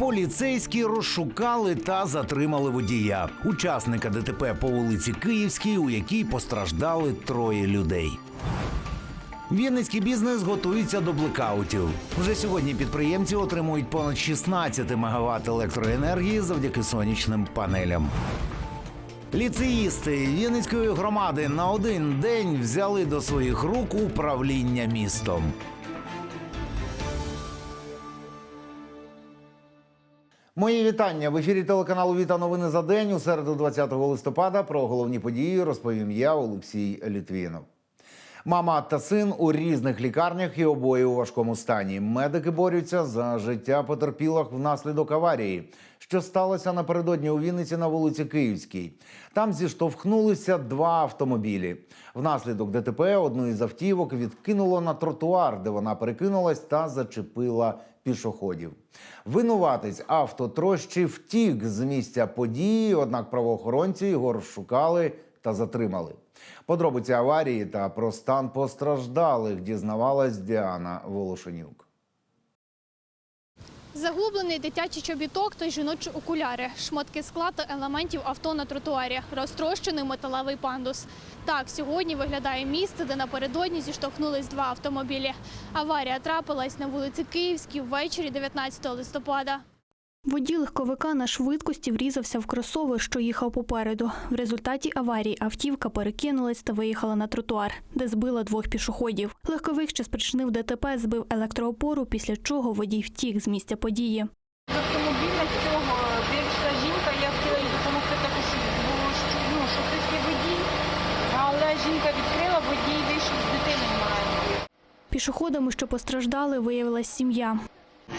Поліцейські розшукали та затримали водія, учасника ДТП по вулиці Київській, у якій постраждали троє людей. Вінницький бізнес готується до блекаутів. Вже сьогодні підприємці отримують понад 16 МВт електроенергії завдяки сонячним панелям. Ліцеїсти Вінницької громади на один день взяли до своїх рук управління містом. Мої вітання в ефірі телеканалу Віта новини за день у середу 20 листопада. Про головні події розповім я, Олексій Літвінов. Мама та син у різних лікарнях і обоє у важкому стані. Медики борються за життя потерпілих внаслідок аварії, що сталося напередодні у Вінниці на вулиці Київській. Там зіштовхнулися два автомобілі. Внаслідок ДТП одну із автівок відкинуло на тротуар, де вона перекинулась та зачепила пішоходів. Винуватець автотрощі втік з місця події, однак правоохоронці його розшукали та затримали. Подробиці аварії та про стан постраждалих дізнавалась Діана Волошенюк. Загублений дитячий чобіток та жіночі окуляри, шматки скла та елементів авто на тротуарі, розтрощений металевий пандус. Так сьогодні виглядає місце, де напередодні зіштовхнулись два автомобілі. Аварія трапилась на вулиці Київській ввечері 19 листопада. Водій легковика на швидкості врізався в кросовер, що їхав попереду. В результаті аварії автівка перекинулась та виїхала на тротуар, де збила двох пішоходів. Легковик, що спричинив ДТП, збив електроопору, після чого водій втік з місця події. З автомобіля цього вийшла жінка, я хотіла їй допомогти також, було що, ну, що хтось є водій, але жінка відкрила, водій вийшов з дитиною маленькою. Пішоходами, що постраждали, виявилась сім'я.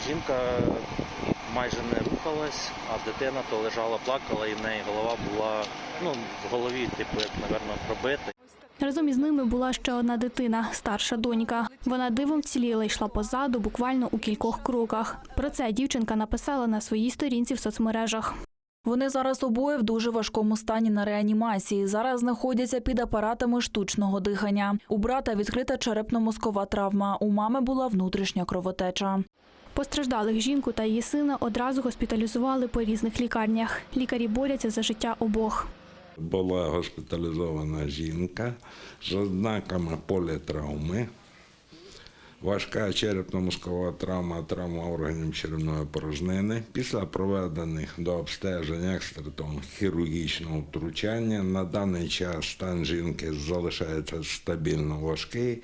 Жінка майже не рухалась, а дитина то лежала, плакала, і в неї голова була ну, в голові, типу, як, напевно, пробита. Разом із ними була ще одна дитина, старша донька. Вона дивом вціліла, йшла позаду, буквально у кількох кроках. Про це дівчинка написала на своїй сторінці в соцмережах. Вони зараз обоє в дуже важкому стані на реанімації. Зараз знаходяться під апаратами штучного дихання. У брата відкрита черепно-мозкова травма. У мами була внутрішня кровотеча. Постраждалих жінку та її сина одразу госпіталізували по різних лікарнях. Лікарі борються за життя обох. Була госпіталізована жінка з ознаками політравми, важка черепно-мозкова травма, травма органів черевної порожнини. Після проведених до обстеження екстратом хірургічного втручання на даний час стан жінки залишається стабільно важкий.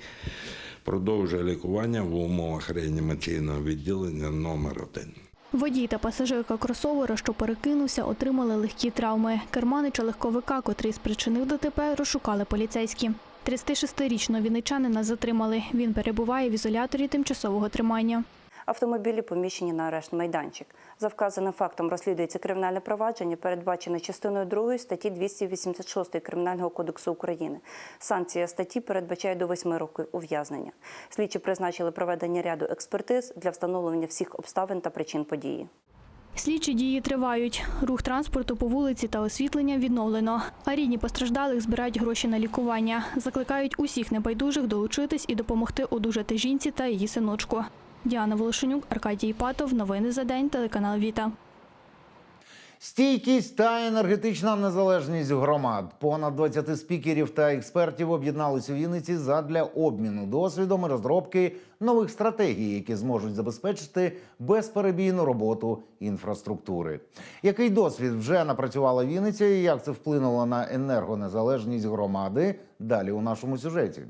Продовжує лікування в умовах реанімаційного відділення номер 1 Водій та пасажирка кросовера, що перекинувся, отримали легкі травми. Керманича легковика, котрий спричинив ДТП, розшукали поліцейські. 36-річного вінничанина затримали. Він перебуває в ізоляторі тимчасового тримання. Автомобілі поміщені на арешт майданчик. За вказаним фактом розслідується кримінальне провадження, передбачене частиною 2 статті 286 Кримінального кодексу України. Санкція статті передбачає до 8 років ув'язнення. Слідчі призначили проведення ряду експертиз для встановлення всіх обставин та причин події. Слідчі дії тривають. Рух транспорту по вулиці та освітлення відновлено. А рідні постраждалих збирають гроші на лікування. Закликають усіх небайдужих долучитись і допомогти одужати жінці та її синочку. Діана Волошенюк, Аркадій Патов. Новини за день. Телеканал Віта. Стійкість та енергетична незалежність громад. Понад 20 спікерів та експертів об'єдналися у Вінниці задля обміну досвідом і розробки нових стратегій, які зможуть забезпечити безперебійну роботу інфраструктури. Який досвід вже напрацювала Вінниця і як це вплинуло на енергонезалежність громади? Далі у нашому сюжеті.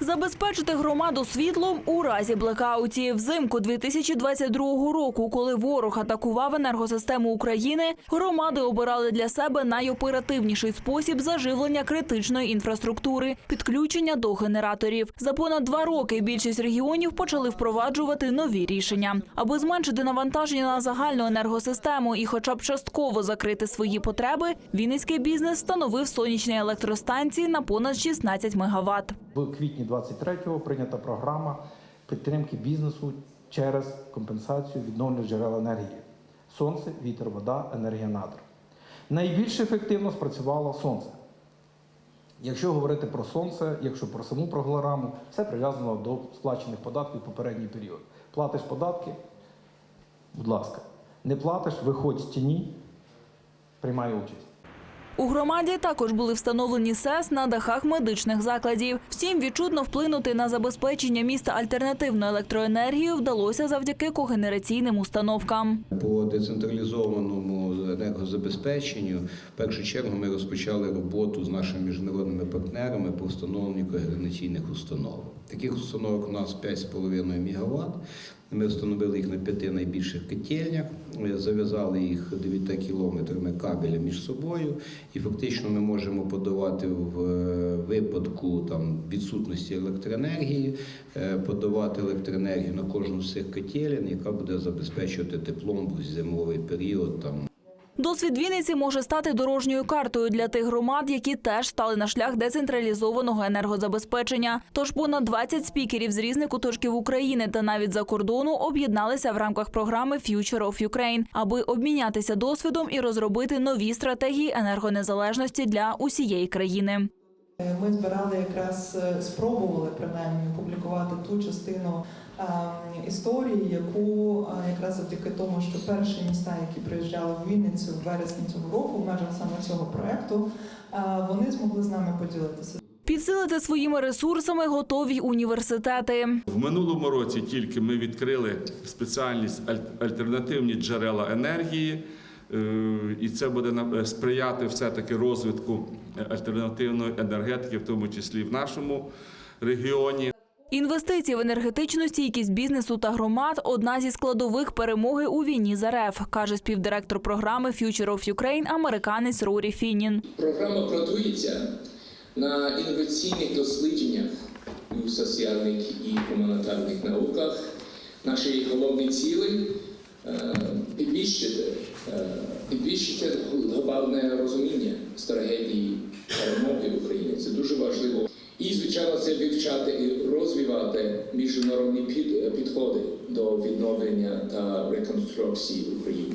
Забезпечити громаду світлом у разі блекаутів. Взимку 2022 року, коли ворог атакував енергосистему України, громади обирали для себе найоперативніший спосіб заживлення критичної інфраструктури підключення до генераторів. За понад два роки більшість регіонів почали впроваджувати нові рішення, аби зменшити навантаження на загальну енергосистему і, хоча б частково закрити свої потреби. Вінницький бізнес встановив сонячні електростанції на понад 16 мегаватт. В квітні 23-го прийнята програма підтримки бізнесу через компенсацію відновлюваних джерел енергії: сонце, вітер, вода, енергія надр. Найбільш ефективно спрацювало сонце. Якщо говорити про сонце, якщо про саму програму, все прив'язано до сплачених податків в попередній період. Платиш податки, будь ласка. Не платиш, виходь з тіні, приймай участь. У громаді також були встановлені СЕС на дахах медичних закладів. Всім відчутно вплинути на забезпечення міста альтернативною електроенергією вдалося завдяки когенераційним установкам. По децентралізованому енергозабезпеченню в першу чергу ми розпочали роботу з нашими міжнародними партнерами по встановленню когенераційних установок. Таких установок у нас 5,5 МВт. Ми встановили їх на п'яти найбільших котельнях, е, зав'язали їх 9 кілометрами кабеля між собою, і фактично ми можемо подавати в е, випадку там відсутності електроенергії, е, подавати електроенергію на кожну з цих котелень, яка буде забезпечувати теплом в зимовий період там Досвід Вінниці може стати дорожньою картою для тих громад, які теж стали на шлях децентралізованого енергозабезпечення. Тож понад 20 спікерів з різних куточків України та навіть за кордону об'єдналися в рамках програми Future of Ukraine, аби обмінятися досвідом і розробити нові стратегії енергонезалежності для усієї країни. Ми збирали якраз е, спробували принаймні публікувати ту частину е, історії, яку е, якраз завдяки тому, що перші міста, які приїжджали в Вінницю в вересні цього року, в межах саме цього проекту, е, вони змогли з нами поділитися. Підсилити своїми ресурсами готові університети. В минулому році тільки ми відкрили спеціальність аль- альтернативні джерела енергії, е, і це буде нам- сприяти все-таки розвитку е, альтернативної енергетики, в тому числі в нашому регіоні. Інвестиції в енергетичну стійкість бізнесу та громад одна зі складових перемоги у війні з РФ, каже співдиректор програми Future of Ukraine американець Рурі Фінін. Програма базується на інноваційних дослідженнях у соціальних і гуманітарних науках. Наші головні цілі е, підвищити, глобальне розуміння стратегії перемоги України. Це дуже важливо. І, звичайно, це вивчати і розвивати міжнародні під- підходи до відновлення та реконструкції України.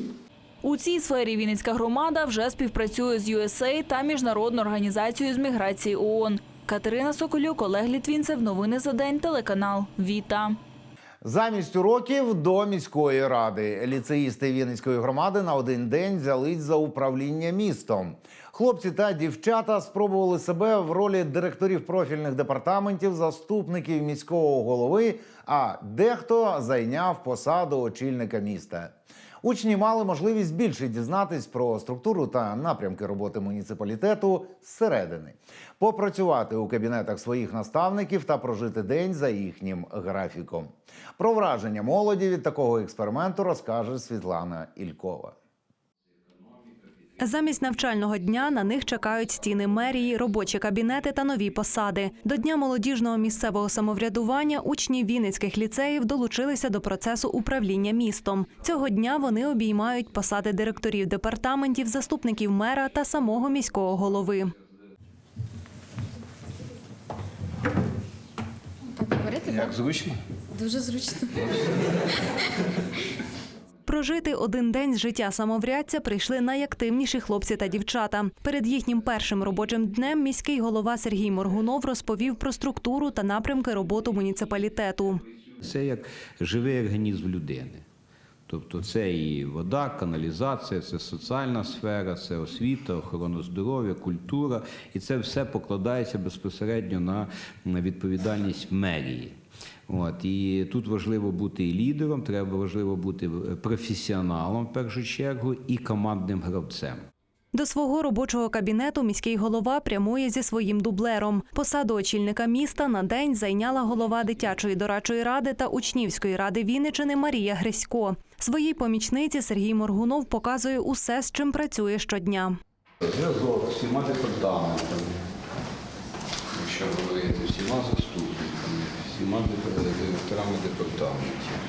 У цій сфері Вінницька громада вже співпрацює з USA та міжнародною організацією з міграції ООН. Катерина Соколюк, Олег Літвінцев. Новини за день. Телеканал Віта. Замість уроків до міської ради ліцеїсти Вінницької громади на один день взялись за управління містом. Хлопці та дівчата спробували себе в ролі директорів профільних департаментів, заступників міського голови. А дехто зайняв посаду очільника міста. Учні мали можливість більше дізнатись про структуру та напрямки роботи муніципалітету зсередини, попрацювати у кабінетах своїх наставників та прожити день за їхнім графіком. Про враження молоді від такого експерименту розкаже Світлана Ількова. Замість навчального дня на них чекають стіни мерії, робочі кабінети та нові посади. До дня молодіжного місцевого самоврядування учні Вінницьких ліцеїв долучилися до процесу управління містом. Цього дня вони обіймають посади директорів департаментів, заступників мера та самого міського голови. Так говорити? Як зручно? Дуже зручно. Прожити один день з життя самоврядця прийшли найактивніші хлопці та дівчата. Перед їхнім першим робочим днем міський голова Сергій Моргунов розповів про структуру та напрямки роботи муніципалітету. Це як живий організм людини. Тобто це і вода, каналізація, це соціальна сфера, це освіта, охорона здоров'я, культура. І це все покладається безпосередньо на відповідальність мерії. От, і тут важливо бути і лідером, треба важливо бути професіоналом в першу чергу і командним гравцем. До свого робочого кабінету міський голова прямує зі своїм дублером. Посаду очільника міста на день зайняла голова дитячої дорадчої ради та учнівської ради Вінничини Марія Грисько. Своїй помічниці Сергій Моргунов показує усе, з чим працює щодня. Зв'язок з всіма департаментами, якщо говорити, всіма заступниками, всіма директорами департаментів.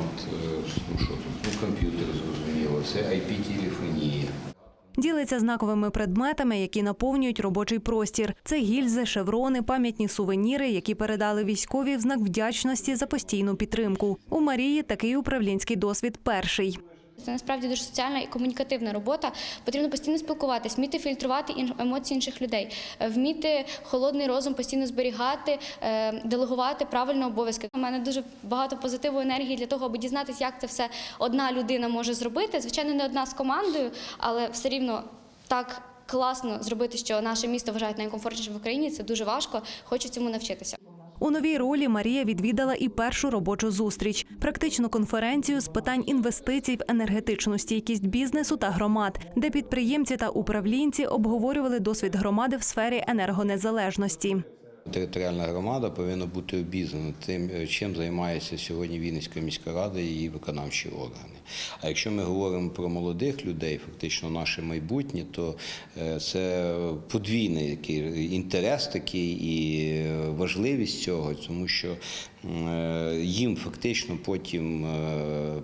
От, е, ну, що тут? Ну, комп'ютер зрозуміло, це IP-телефонія. Ділиться знаковими предметами, які наповнюють робочий простір. Це гільзи, шеврони, пам'ятні сувеніри, які передали військові в знак вдячності за постійну підтримку. У Марії такий управлінський досвід перший. Це насправді дуже соціальна і комунікативна робота. Потрібно постійно спілкуватись, вміти фільтрувати емоції інших людей, е, вміти холодний розум постійно зберігати, е, делегувати правильно обов'язки. У мене дуже багато позитиву енергії для того, аби дізнатися, як це все одна людина може зробити. Звичайно, не одна з командою, але все рівно так. Класно зробити, що наше місто вважають найкомфортнішим в Україні. Це дуже важко. Хочу цьому навчитися. У новій ролі Марія відвідала і першу робочу зустріч – практичну конференцію з питань інвестицій в енергетичну стійкість бізнесу та громад, де підприємці та управлінці обговорювали досвід громади в сфері енергонезалежності. Територіальна громада повинна бути обізнана тим, чим займається сьогодні Вінницька міська рада і її виконавчі органи. А якщо ми говоримо про молодих людей, фактично наше майбутнє, то е, це подвійний який інтерес такий і е, важливість цього, тому що е, їм фактично потім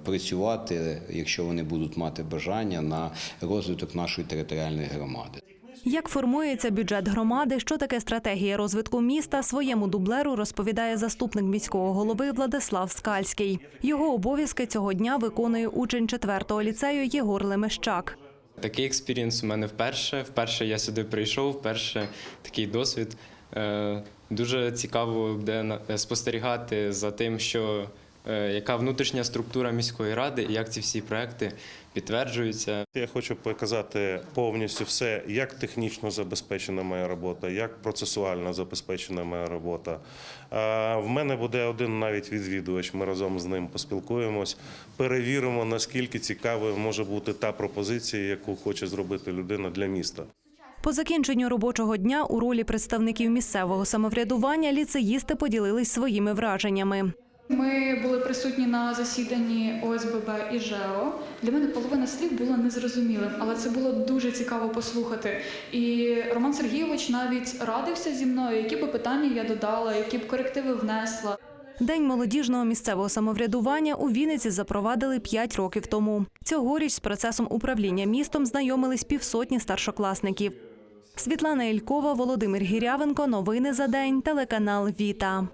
працювати, якщо вони будуть мати бажання на розвиток нашої територіальної громади. Як формується бюджет громади, що таке стратегія розвитку міста, своєму дублеру розповідає заступник міського голови Владислав Скальський. Його обов'язки цього дня виконує учень 4-го ліцею Єгор Лемещак. Такий експірієнс у мене вперше. Вперше я сюди прийшов, вперше такий досвід. Е, Дуже цікаво буде спостерігати за тим, що яка внутрішня структура міської ради і як ці всі проекти підтверджуються. Я хочу показати повністю все, як технічно забезпечена моя робота, як процесуально забезпечена моя робота. А В мене буде один навіть відвідувач. Ми разом з ним поспілкуємось, перевіримо, наскільки цікавою може бути та пропозиція, яку хоче зробити людина для міста. По закінченню робочого дня у ролі представників місцевого самоврядування ліцеїсти поділились своїми враженнями. Ми були присутні на засіданні ОСББ і ЖЕО. Для мене половина слів була незрозумілим, але це було дуже цікаво послухати. І Роман Сергійович навіть радився зі мною, які б питання я додала, які б корективи внесла. День молодіжного місцевого самоврядування у Вінниці запровадили 5 років тому. Цьогоріч з процесом управління містом знайомились півсотні старшокласників. Світлана Ількова, Володимир Гірявенко. Новини за день. Телеканал Віта.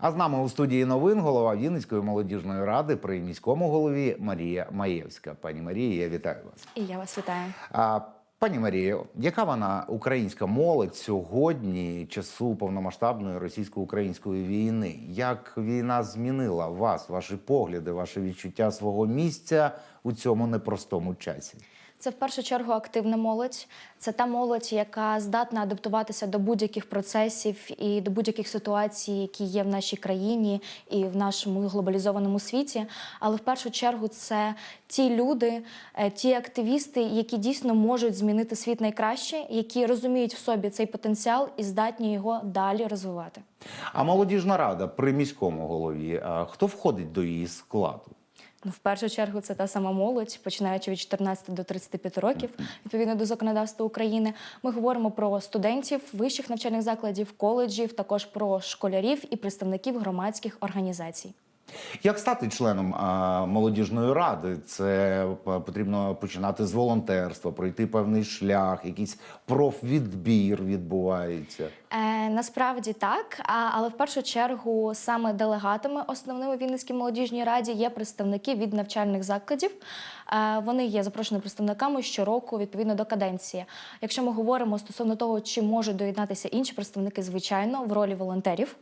А з нами у студії новин голова Вінницької молодіжної ради при міському голові Марія Маєвська. Пані Марія, я вітаю вас. І я вас вітаю. А, пані Марія, яка вона українська молодь сьогодні, часу повномасштабної російсько-української війни? Як війна змінила вас, ваші погляди, ваше відчуття свого місця у цьому непростому часі? Це в першу чергу активна молодь. Це та молодь, яка здатна адаптуватися до будь-яких процесів і до будь-яких ситуацій, які є в нашій країні і в нашому глобалізованому світі. Але в першу чергу це ті люди, е, ті активісти, які дійсно можуть змінити світ найкраще, які розуміють в собі цей потенціал і здатні його далі розвивати. А молодіжна рада при міському голові, хто входить до її складу? Ну, в першу чергу, це та сама молодь, починаючи від 14 до 35 років, відповідно до законодавства України. Ми говоримо про студентів вищих навчальних закладів, коледжів, також про школярів і представників громадських організацій. Як стати членом молодіжної ради? Це е, потрібно починати з волонтерства, пройти певний шлях, якийсь профвідбір відбувається. Е, насправді так, а, але в першу чергу саме делегатами основними Вінницькій молодіжній раді є представники від навчальних закладів. Е, вони є запрошеними представниками щороку відповідно до каденції. Якщо ми говоримо стосовно того, чи можуть доєднатися інші представники, звичайно, в ролі волонтерів.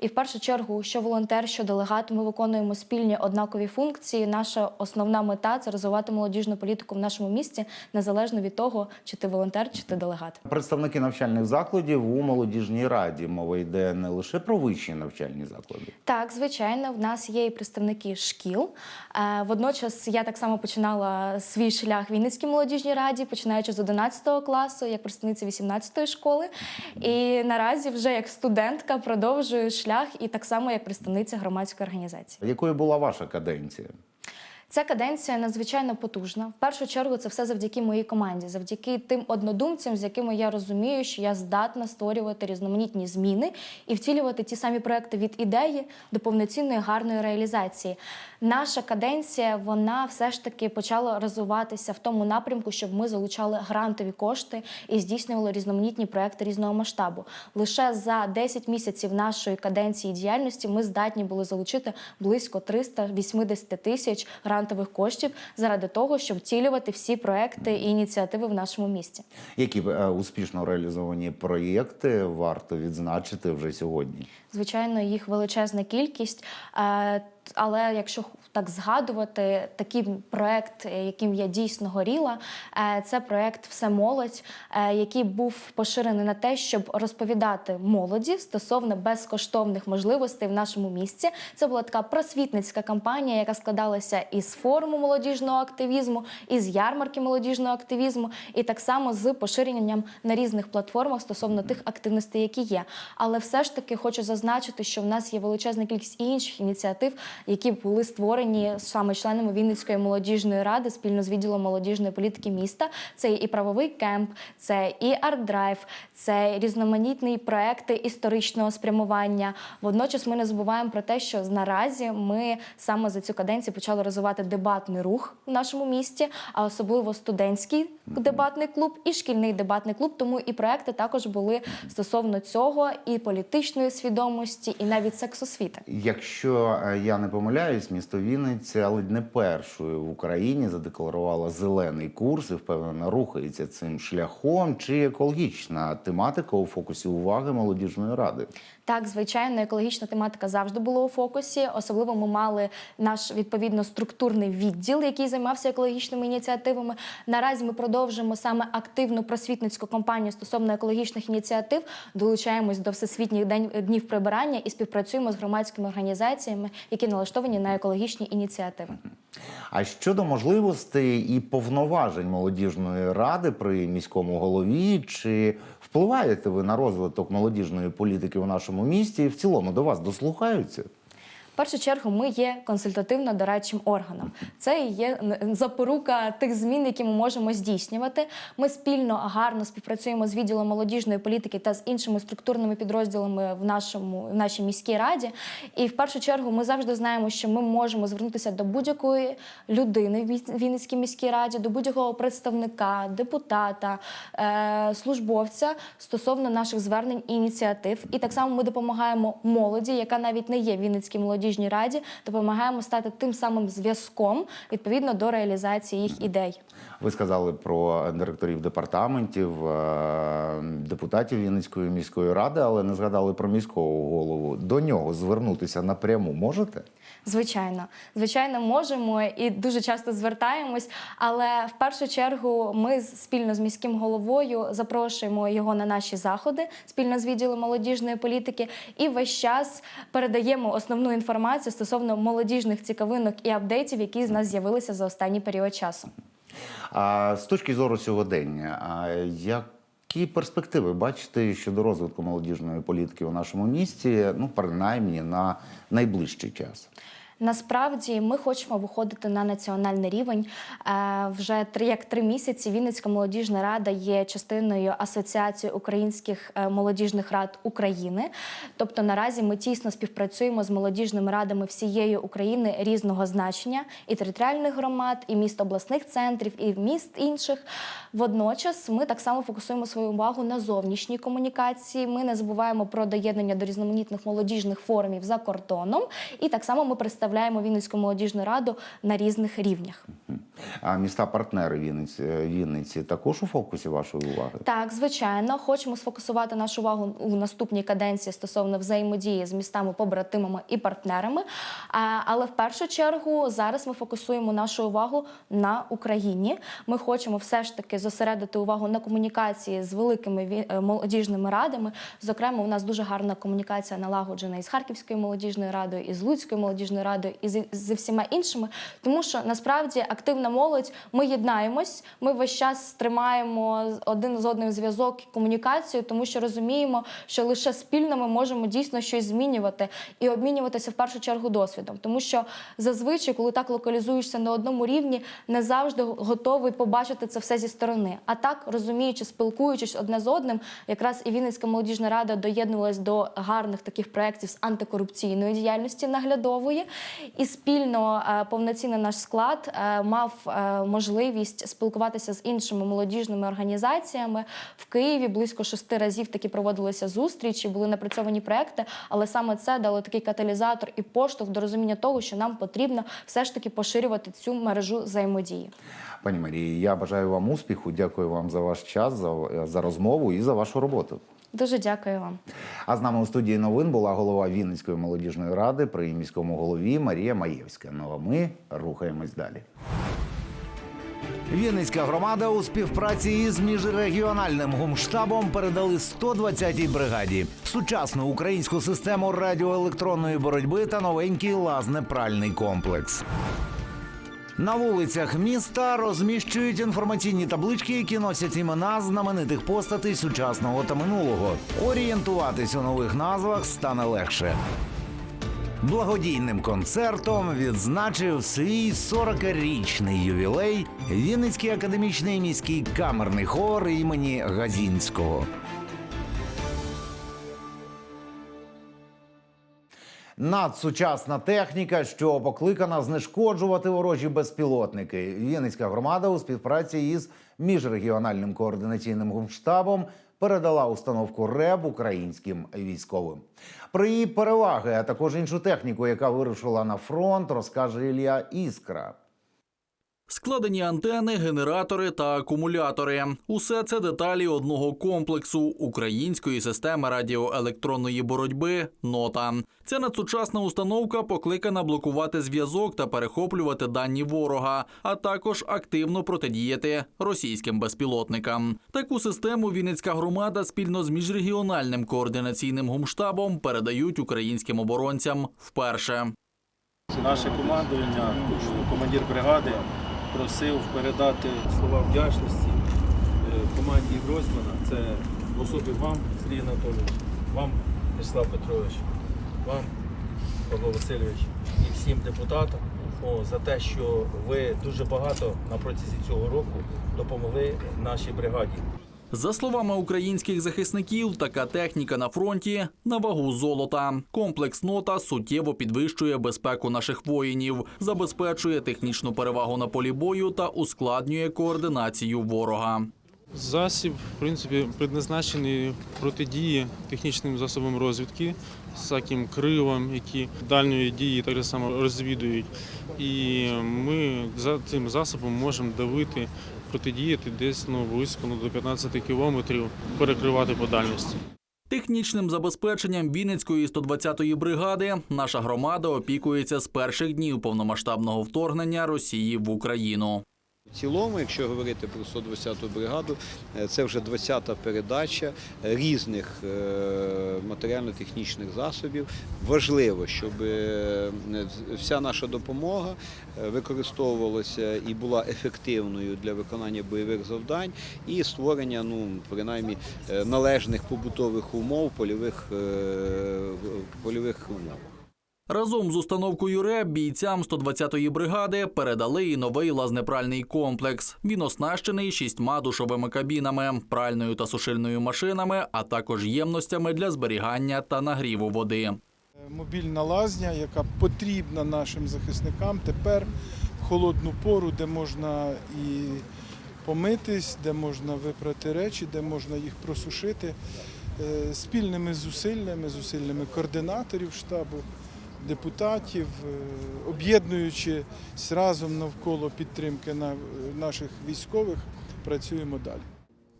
І в першу чергу, що волонтер, що делегат, ми виконуємо спільні однакові функції. Наша основна мета це розвивати молодіжну політику в нашому місті, незалежно від того, чи ти волонтер, чи ти делегат. Представники навчальних закладів у молодіжній раді мова йде не лише про вищі навчальні заклади. Так, звичайно, в нас є і представники шкіл. Е, Водночас я так само починала свій шлях в Вінницькій молодіжній раді, починаючи з 11 класу, як представниця 18-ї школи. І наразі вже як студентка продовжую шлях і так само як представниця громадської організації. Якою була ваша каденція? Ця каденція надзвичайно потужна. В першу чергу це все завдяки моїй команді, завдяки тим однодумцям, з якими я розумію, що я здатна створювати різноманітні зміни і втілювати ті самі проекти від ідеї до повноцінної гарної реалізації. Наша каденція вона все ж таки почала розвиватися в тому напрямку, щоб ми залучали грантові кошти і здійснювали різноманітні проекти різного масштабу. Лише за 10 місяців нашої каденції діяльності ми здатні були залучити близько 380 тисяч грантових грантових коштів заради того, щоб втілювати всі проекти і ініціативи в нашому місті. Які е, успішно реалізовані проєкти варто відзначити вже сьогодні? Звичайно, їх величезна кількість. е, Але якщо так згадувати, такий проект, е, яким я дійсно горіла, е, це проект Все молодь, е, який був поширений на те, щоб розповідати молоді стосовно безкоштовних можливостей в нашому місті. Це була така просвітницька кампанія, яка складалася із форуму молодіжного активізму, із ярмарки молодіжного активізму, і так само з поширенням на різних платформах стосовно тих активностей, які є. Але все ж таки хочу зазначити, що в нас є величезна кількість інших ініціатив, які були створені саме членами Вінницької молодіжної ради спільно з відділом молодіжної політики міста. Це і правовий кемп, це і арт-драйв, це різноманітні проекти історичного спрямування. Водночас ми не забуваємо про те, що наразі ми саме за цю каденцію почали розвивати дебатний рух в нашому місті, а особливо студентський дебатний клуб і шкільний дебатний клуб. Тому і проекти також були стосовно цього і політичної свідомості, і навіть сексосвіти. Якщо е, я не помиляюсь, місто Вінниця ледь не першою в Україні задекларувала зелений курс і впевнено рухається цим шляхом. Чи екологічна тематика у фокусі уваги молодіжної ради? Так, звичайно, екологічна тематика завжди була у фокусі. Особливо ми мали наш відповідно структурний відділ, який займався екологічними ініціативами. Наразі ми продовжуємо саме активну просвітницьку кампанію стосовно екологічних ініціатив. Долучаємось до всесвітніх днів прибирання і співпрацюємо з громадськими організаціями, які налаштовані на екологічні ініціативи. А щодо можливостей і повноважень молодіжної ради при міському голові, чи впливаєте ви на розвиток молодіжної політики в нашому місті? І в цілому до вас дослухаються? Першу чергу ми є консультативно-дорадчим органом. Це і є запорука тих змін, які ми можемо здійснювати. Ми спільно гарно співпрацюємо з відділом молодіжної політики та з іншими структурними підрозділами в нашому в нашій міській раді. І в першу чергу ми завжди знаємо, що ми можемо звернутися до будь-якої людини в Вінницькій міській раді, до будь-якого представника, депутата, е, службовця стосовно наших звернень і ініціатив. І так само ми допомагаємо молоді, яка навіть не є Вінницькій молодіжній раді, допомагаємо стати тим самим зв'язком відповідно до реалізації їх ідей. Ви сказали про директорів департаментів, е, депутатів Вінницької міської ради, але не згадали про міського голову. До нього звернутися напряму можете? Звичайно, звичайно, можемо і дуже часто звертаємось. Але в першу чергу ми спільно з міським головою запрошуємо його на наші заходи спільно з відділом молодіжної політики, і весь час передаємо основну інформацію стосовно молодіжних цікавинок і апдейтів, які з нас з'явилися за останній період часу. А з точки зору сьогодення, а які перспективи бачите щодо розвитку молодіжної політики у нашому місті? Ну, принаймні на найближчий час? Насправді ми хочемо виходити на національний рівень. Е, Вже три як три місяці Вінницька молодіжна рада є частиною Асоціації українських е, молодіжних рад України. Тобто наразі ми тісно співпрацюємо з молодіжними радами всієї України різного значення і територіальних громад, і міст обласних центрів, і міст інших. Водночас ми так само фокусуємо свою увагу на зовнішній комунікації. Ми не забуваємо про доєднання до різноманітних молодіжних форумів за кордоном. І так само ми представляємо Вінницьку молодіжну раду на різних рівнях. А міста-партнери Вінниці, Вінниці також у фокусі вашої уваги? Так, звичайно, хочемо сфокусувати нашу увагу у наступній каденції стосовно взаємодії з містами, побратимами і партнерами. Але в першу чергу зараз ми фокусуємо нашу увагу на Україні. Ми хочемо все ж таки зосередити увагу на комунікації з великими е, молодіжними радами. Зокрема, у нас дуже гарна комунікація налагоджена із Харківською молодіжною радою, із Луцькою молодіжною радою, і з, зі всіма іншими. Тому що насправді активна молодь, ми єднаємось, ми весь час тримаємо один з одним зв'язок і комунікацію, тому що розуміємо, що лише спільно ми можемо дійсно щось змінювати і обмінюватися в першу чергу досвідом. Тому що зазвичай, коли так локалізуєшся на одному рівні, не завжди готовий побачити це все зі сторони. А так, розуміючи, спілкуючись одне з одним, якраз і Вінницька молодіжна рада доєднувалась до гарних таких проєктів з антикорупційної діяльності наглядової, і спільно е, повноцінний наш склад е, мав е, можливість спілкуватися з іншими молодіжними організаціями. В Києві близько шести разів таки проводилися зустрічі, були напрацьовані проекти, але саме це дало такий каталізатор і поштовх до розуміння того, що нам потрібно все ж таки поширювати цю мережу взаємодії. Пані Марії, я бажаю вам успіху. Дякую вам за ваш час, за, за розмову і за вашу роботу. Дуже дякую вам. А з нами у студії новин була голова Вінницької молодіжної ради при міському голові Марія Маєвська. Ну а ми рухаємось далі. Вінницька громада у співпраці із міжрегіональним гумштабом передали 120-й бригаді сучасну українську систему радіоелектронної боротьби та новенький лазнепральний комплекс. На вулицях міста розміщують інформаційні таблички, які носять імена знаменитих постатей сучасного та минулого. Орієнтуватись у нових назвах стане легше. Благодійним концертом відзначив свій 40-річний ювілей Вінницький академічний міський камерний хор імені Газінського. Надсучасна техніка, що покликана знешкоджувати ворожі безпілотники. Вінницька громада у співпраці із міжрегіональним координаційним гумштабом передала установку РЕБ українським військовим. Про її переваги, а також іншу техніку, яка вирушила на фронт, розкаже Ілля Іскра. Складені антени, генератори та акумулятори усе це деталі одного комплексу української системи радіоелектронної боротьби. Нота ця надсучасна установка покликана блокувати зв'язок та перехоплювати дані ворога, а також активно протидіяти російським безпілотникам. Таку систему Вінницька громада спільно з міжрегіональним координаційним гумштабом передають українським оборонцям вперше. Наше командування, командир бригади, просив передати слова вдячності е, команді Гройсмана. Це в особі вам, Сергій Анатолійович, вам, Вячеслав Петрович, вам, Павло Васильович, і всім депутатам о, за те, що ви дуже багато на протязі цього року допомогли нашій бригаді. За словами українських захисників, така техніка на фронті на вагу золота. Комплекс нота суттєво підвищує безпеку наших воїнів, забезпечує технічну перевагу на полі бою та ускладнює координацію ворога. Засіб, в принципі, предназначений протидії технічним засобам розвідки, всяким кривам, які дальньої дії так само розвідують. І ми за цим засобом можемо давити, протидіяти десь ну, близько ну, до 15 кілометрів, перекривати по дальності. Технічним забезпеченням Вінницької 120-ї бригади наша громада опікується з перших днів повномасштабного вторгнення Росії в Україну. В цілому, якщо говорити про 120-ту бригаду, е, це вже 20-та передача різних е, матеріально-технічних засобів. Важливо, щоб е, вся наша допомога використовувалася і була ефективною для виконання бойових завдань і створення, ну принаймні, належних побутових умов, польових, польових умов. Разом з установкою РЕБ бійцям 120-ї бригади передали і новий лазнепральний комплекс. Він оснащений шістьма душовими кабінами, пральною та сушильною машинами, а також ємностями для зберігання та нагріву води. мобільна лазня, яка потрібна нашим захисникам тепер в холодну пору, де можна і помитись, де можна випрати речі, де можна їх просушити Е, спільними зусиллями, зусиллями координаторів штабу, депутатів, е, об'єднуючись разом навколо підтримки на- наших військових, працюємо далі.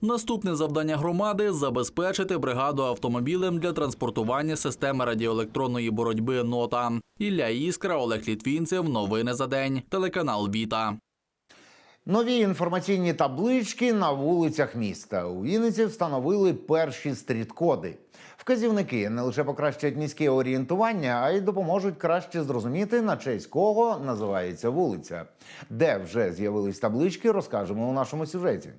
Наступне завдання громади забезпечити бригаду автомобілем для транспортування системи радіоелектронної боротьби нота. Ілля Іскра, Олег Літвінцев. Новини за день. Телеканал Віта. Нові інформаційні таблички на вулицях міста. У Вінниці встановили перші стріт-коди. Вказівники не лише покращать міське орієнтування, а й допоможуть краще зрозуміти, на честь кого називається вулиця. Де вже з'явились таблички, розкажемо у нашому сюжеті.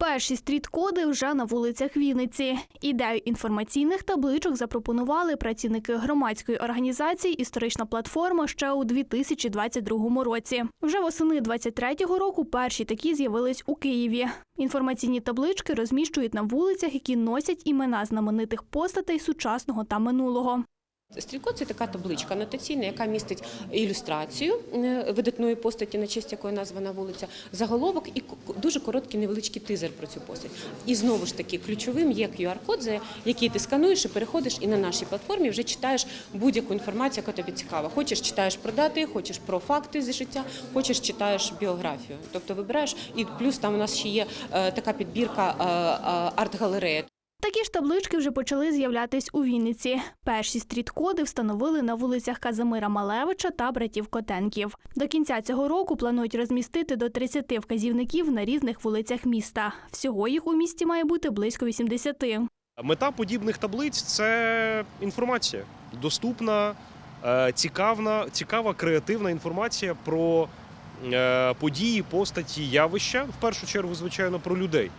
Перші стріт-коди вже на вулицях Вінниці. Ідею інформаційних табличок запропонували працівники громадської організації Історична платформа ще у 2022 році. Вже восени 23-го року перші такі з'явились у Києві. Інформаційні таблички розміщують на вулицях, які носять імена знаменитих постатей сучасного та минулого. Стрілко це така табличка анотаційна, яка містить ілюстрацію е, видатної постаті, на честь якої названа вулиця, заголовок і дуже короткий невеличкий тизер про цю постать. І знову ж таки ключовим є QR-код, за який ти скануєш і переходиш і на нашій платформі вже читаєш будь-яку інформацію, яка тобі цікава. Хочеш читаєш про дати, хочеш про факти зі життя, хочеш читаєш біографію. Тобто вибираєш, і плюс там у нас ще є е, така підбірка е, арт-галерея. Такі ж таблички вже почали з'являтись у Вінниці. Перші стріт-коди встановили на вулицях Казимира Малевича та братів Котенків. До кінця цього року планують розмістити до 30 вказівників на різних вулицях міста. Всього їх у місті має бути близько 80. Мета подібних таблиць це інформація. Доступна, е, цікавна, цікава, креативна інформація про е, події, постаті, явища, в першу чергу, звичайно, про людей.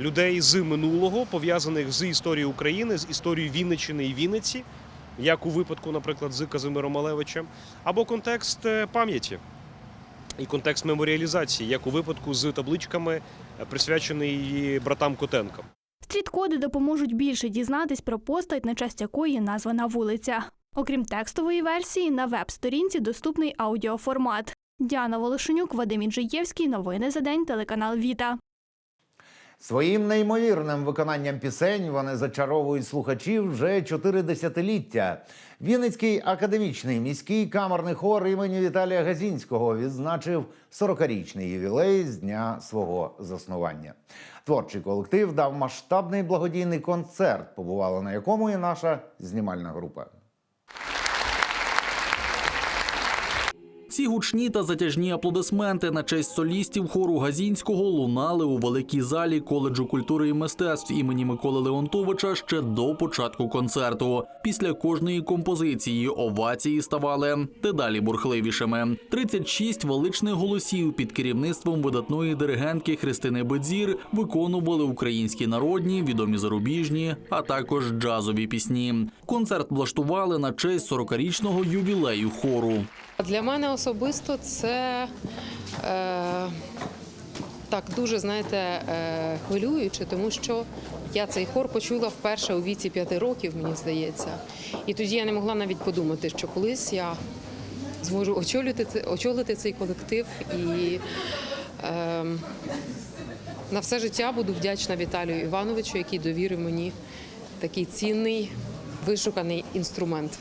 Людей з минулого, пов'язаних з історією України, з історією Вінниччини і Вінниці, як у випадку, наприклад, з Казимиром Малевичем, або контекст е, пам'яті і контекст меморіалізації, як у випадку з табличками, е, присвячений братам Котенкам. Стріт-коди допоможуть більше дізнатись про постать, на честь якої названа вулиця. Окрім текстової версії, на веб-сторінці доступний аудіоформат. Діана Волошенюк, Вадим Інжиєвський. Новини за день. Телеканал Віта. Своїм неймовірним виконанням пісень вони зачаровують слухачів вже чотири десятиліття. Вінницький академічний міський камерний хор імені Віталія Газінського відзначив 40-річний ювілей з дня свого заснування. Творчий колектив дав масштабний благодійний концерт, побувала на якому і наша знімальна група. Ці гучні та затяжні аплодисменти на честь солістів хору Газінського лунали у великій залі коледжу культури і мистецтв імені Миколи Леонтовича ще до початку концерту. Після кожної композиції овації ставали дедалі бурхливішими. 36 величних голосів під керівництвом видатної диригентки Христини Бедзір виконували українські народні, відомі зарубіжні, а також джазові пісні. Концерт влаштували на честь 40-річного ювілею хору. Для мене особисто це е, так дуже знаєте е, хвилююче, тому що я цей хор почула вперше у віці п'яти років, мені здається. І тоді я не могла навіть подумати, що колись я зможу очолити, очолити цей колектив і е, на все життя буду вдячна Віталію Івановичу, який довірив мені такий цінний вишуканий інструмент.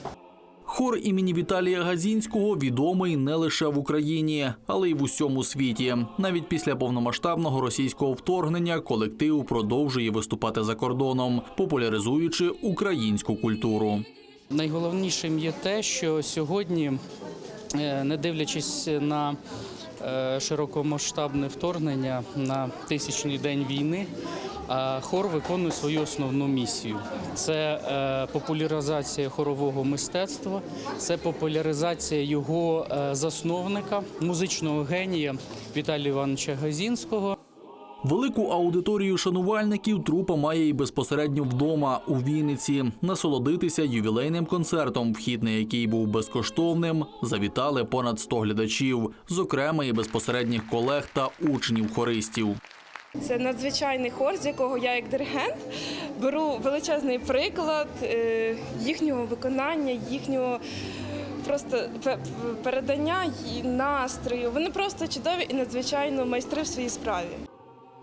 Хор імені Віталія Газінського відомий не лише в Україні, але й в усьому світі. Навіть після повномасштабного російського вторгнення колектив продовжує виступати за кордоном, популяризуючи українську культуру. Найголовнішим є те, що сьогодні, е, не дивлячись на широкомасштабне вторгнення на тисячний день війни, е, хор виконує свою основну місію. Це е, популяризація хорового мистецтва, це популяризація його е, засновника, музичного генія Віталія Івановича Газінського. Велику аудиторію шанувальників трупа має і безпосередньо вдома у Вінниці. Насолодитися ювілейним концертом, вхід на який був безкоштовним, завітали понад 100 глядачів, зокрема і безпосередніх колег та учнів хористів. Це надзвичайний хор, з якого я як диригент беру величезний приклад е, їхнього виконання, їхнього просто передання настрою. Вони просто чудові і надзвичайно майстри в своїй справі.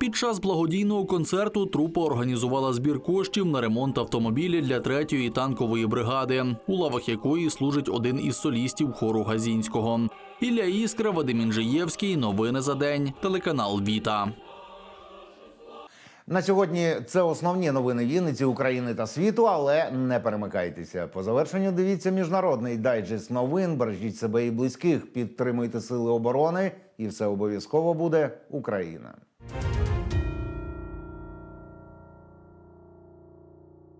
Під час благодійного концерту трупа організувала збір коштів на ремонт автомобіля для третьої танкової бригади, у лавах якої служить один із солістів хору Газінського. Ілля Іскра, Вадим Інжиєвський. Новини за день. Телеканал Віта. На сьогодні це основні новини Вінниці, України та світу, але не перемикайтеся. По завершенню дивіться міжнародний дайджест новин. Бережіть себе і близьких, підтримуйте сили оборони, і все обов'язково буде Україна.